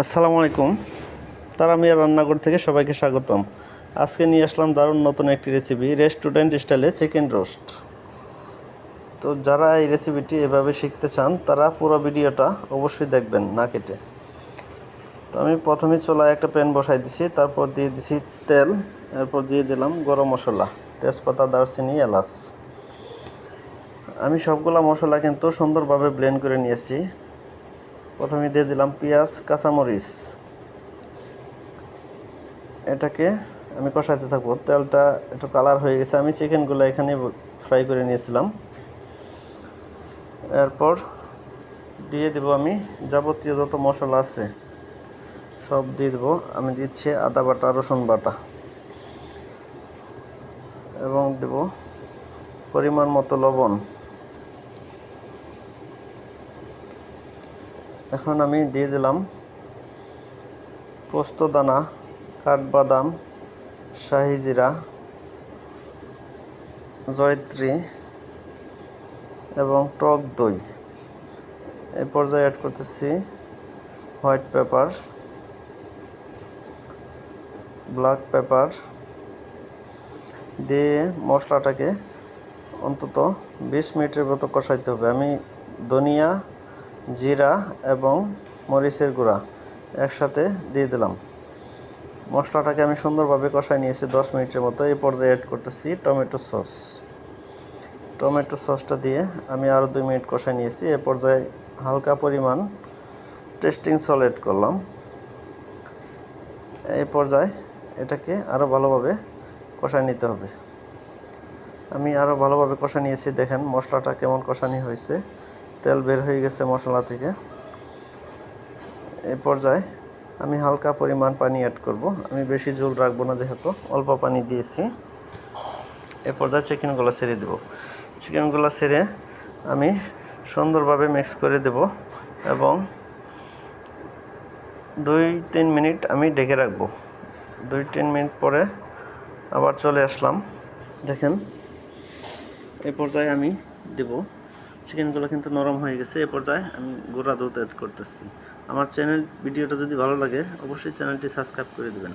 আসসালামু আলাইকুম। তারা মিয়া রান্নাঘর থেকে সবাইকে স্বাগতম। আজকে নিয়ে আসলাম দারুণ নতুন একটি রেসিপি রেস্টুরেন্ট স্টাইলে চিকেন রোস্ট তো যারা এই রেসিপিটি এভাবে শিখতে চান, তারা পুরো ভিডিওটা অবশ্যই দেখবেন না কেটে। তো আমি প্রথমে চুলায় একটা প্যান বসাই দিছি, তারপর দিয়ে দিছি তেল, এরপর দিয়ে দিলাম গরম মশলা, তেজপাতা, দারচিনি, এলাচ। আমি সবগুলা মশলা কিন্তু সুন্দরভাবে ব্লেন্ড করে নিয়েছি। প্রথমে দিয়ে দিলাম পেঁয়াজ, কাঁচামরিচ। এটাকে আমি কষাইতে থাকব। তেলটা একটু কালার হয়ে গেছে। আমি চিকেনগুলো এখানে ফ্রাই করে নিয়েছিলাম। এরপর দিয়ে দেব আমি যাবতীয় যত মশলা আছে, সব দিয়ে দেবো। আমি দিচ্ছি আদা বাটা, রসুন বাটা। এবং দেব পরিমাণ মতো লবণ। এখন আমি দিয়ে দিলাম পোস্ত দানা, কাঠবাদাম, শাহি জিরা, জয়ত্রী এবং টক দই। এই পর্যায়ে অ্যাড করতেছি হোয়াইট পেপার ব্ল্যাক পেপার দিয়ে মশলাটাকে অন্তত বিশ মিনিটের মতো কষাইতে হবে। আমি ধনিয়া জিরা এবং মরিচের গুঁড়া একসাথে দিয়ে দিলাম। মশলাটাকে আমি সুন্দরভাবে কষাই নিয়েছি দশ মিনিটের মতো। এই পর্যায়ে অ্যাড করতেছি টমেটো সস। টমেটো সসটা দিয়ে আমি আরও দুই মিনিট কষাই নিয়েছি। এ পর্যায়ে হালকা পরিমাণ টেস্টিং সল অ্যাড করলাম। এই পর্যায়ে এটাকে আরও ভালোভাবে কষাই নিতে হবে। আমি আরও ভালোভাবে কষা নিয়েছি। দেখেন মশলাটা কেমন কষানি হয়েছে। তেল বের হয়ে গেছে মশলা থেকে। এই পর্যায়ে আমি হালকা পরিমাণ পানি অ্যাড করব। আমি বেশি ঝোল রাখব না যেহেতু, অল্প পানি দিয়েছি। এ পর্যায়ে চিকেনগুলো ছেড়ে দেব। চিকেনগুলো ছেড়ে আমি সুন্দরভাবে মিক্স করে দেব এবং দুই তিন মিনিট আমি ঢেকে রাখব। দুই তিন মিনিট পরে আবার চলে আসলাম। দেখেন এই পর্যায়ে আমি দেব চিকেনগুলো কিন্তু নরম হয়ে গেছে, এ পর্যায়ে আমি গোড়া দুধ অ্যাড করতেছি। আমার চ্যানেল ভিডিওটা যদি ভালো লাগে, অবশ্যই চ্যানেলটি সাবস্ক্রাইব করে দেবেন।